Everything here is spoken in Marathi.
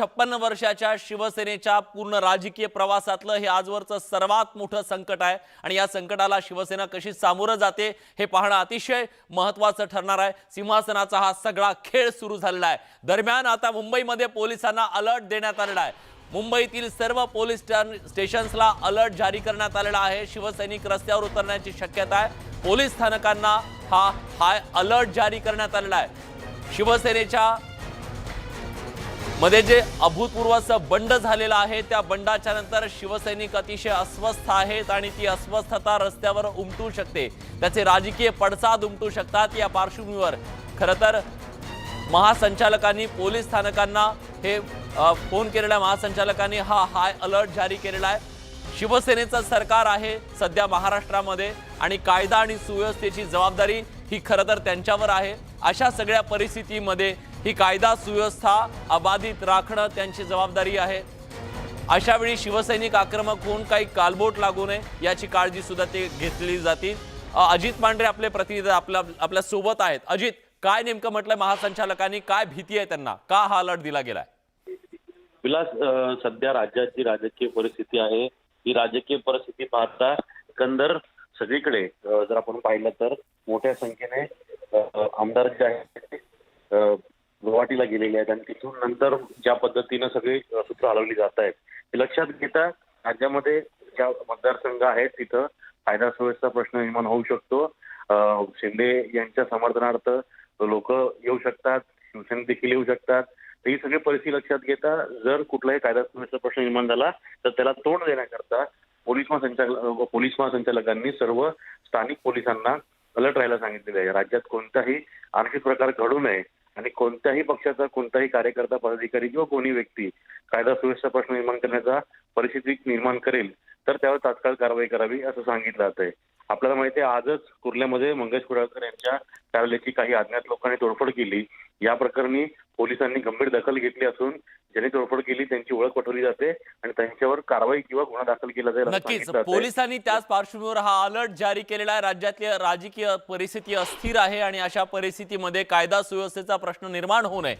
छप्पन्न वर्षाच्या शिवसेनेच्या पूर्ण राजकीय प्रवासातलं हे आजवरचं सर्वात मोठं संकट आहे. आणि या संकटाला शिवसेना कशी सामोरं जाते हे पाहणं अतिशय महत्वाचं ठरणार आहे. सिंहासनाचा हा सगळा खेळ सुरू झालेला आहे. दरम्यान आता मुंबईमध्ये पोलिसांना अलर्ट देण्यात आलेला आहे. मुंबईतील सर्व पोलीस स्टेशन्सला अलर्ट जारी करण्यात आलेला आहे. शिवसैनिक रस्त्यावर उतरण्याची शक्यता आहे. पोलीस स्थानकांना हा हाय अलर्ट जारी करण्यात आलेला आहे. शिवसेनेच्या मध्ये जे अभूतपूर्व असं बंड झालेलं आहे त्या बंडाच्या नंतर शिवसैनिक अतिशय अस्वस्थ आहेत आणि ती अस्वस्थता रस्त्यावर उमटू शकते. त्याचे राजकीय पडसाद उमटू शकतात. या पार्श्वभूमीवर खरं तर महासंचालकांनी पोलीस स्थानकांना हे फोन केलेला आहे. महासंचालकांनी हा हाय अलर्ट जारी केलेला आहे. शिवसेनेचं सरकार आहे सध्या महाराष्ट्रामध्ये आणि कायदा आणि सुव्यवस्थेची जबाबदारी ही खरं तर त्यांच्यावर आहे. अशा सगळ्या परिस्थितीमध्ये ही कायदा सुव्यवस्था अबाधित राखणं त्यांची जबाबदारी आहे. अशा वेळी शिवसैनिक आक्रमक होऊन काही कालबोट लागू नये याची काळजी सुद्धा ते घेतली जातील. अजित मांढरे आपले प्रतिनिधी आपल्या आपल्यासोबत आहेत. अजित काय नेमकं म्हटलंय महासंचालकांनी? काय भीती आहे त्यांना? का हा अलर्ट दिला गेलाय? विलास सध्या राज्यात जी राजकीय परिस्थिती आहे ही राजकीय परिस्थिती पाहता एकंदर सगळीकडे जर आपण पाहिलं तर मोठ्या संख्येने आमदार जे आहेत ते, गुवाहाटीला गेलेले आहेत आणि तिथून नंतर ज्या पद्धतीनं सगळी सूत्र हलवली जात आहेत हे लक्षात घेता राज्यामध्ये ज्या मतदारसंघ आहेत तिथं कायदा सुव्यवस्था प्रश्न निर्माण होऊ शकतो. शिंदे यांच्या समर्थनार्थ लोक येऊ शकतात शिवसेना देखील येऊ शकतात. ही सगळी परिस्थिती लक्षात घेता जर कुठलाही कायदा सुव्यवस्था प्रश्न निर्माण झाला तर त्याला तोंड देण्याकरता पोलीस महासंचालक पोलीस महासंचालकांनी सर्व स्थानिक पोलिसांना अलर्ट राहायला सांगितलेलं आहे. राज्यात कोणताही आर्थिक प्रकार घडू नये आणि कोणत्याही पक्षाचा कोणताही कार्यकर्ता पदाधिकारी किंवा कोणी व्यक्ती कायदा सुव्यवस्था प्रश्न निर्माण करण्याचा परिस्थिती निर्माण करेल तर त्यावर तात्काळ कारवाई करावी असं सांगितलं जात आहे आपल्याला माहिती आहे आजच कुर्ल्यामध्ये मंगेश कुडाळकर यांच्या कार्यालयाची काही अज्ञात लोकांनी तोडफोड केली. या प्रकरणी पोलिसांनी गंभीर दखल घेतली असून ज्यांनी तोडफोड केली त्यांची ओळख पटवली जाते आणि त्यांच्यावर कारवाई किंवा गुन्हा दाखल केला जाईल नक्कीच. पोलिसांनी त्याच पार्श्वभूमीवर हा अलर्ट जारी केलेला आहे. राज्यातली राजकीय परिस्थिती अस्थिर आहे आणि अशा परिस्थितीमध्ये कायदा सुव्यवस्थेचा प्रश्न निर्माण होऊ नये.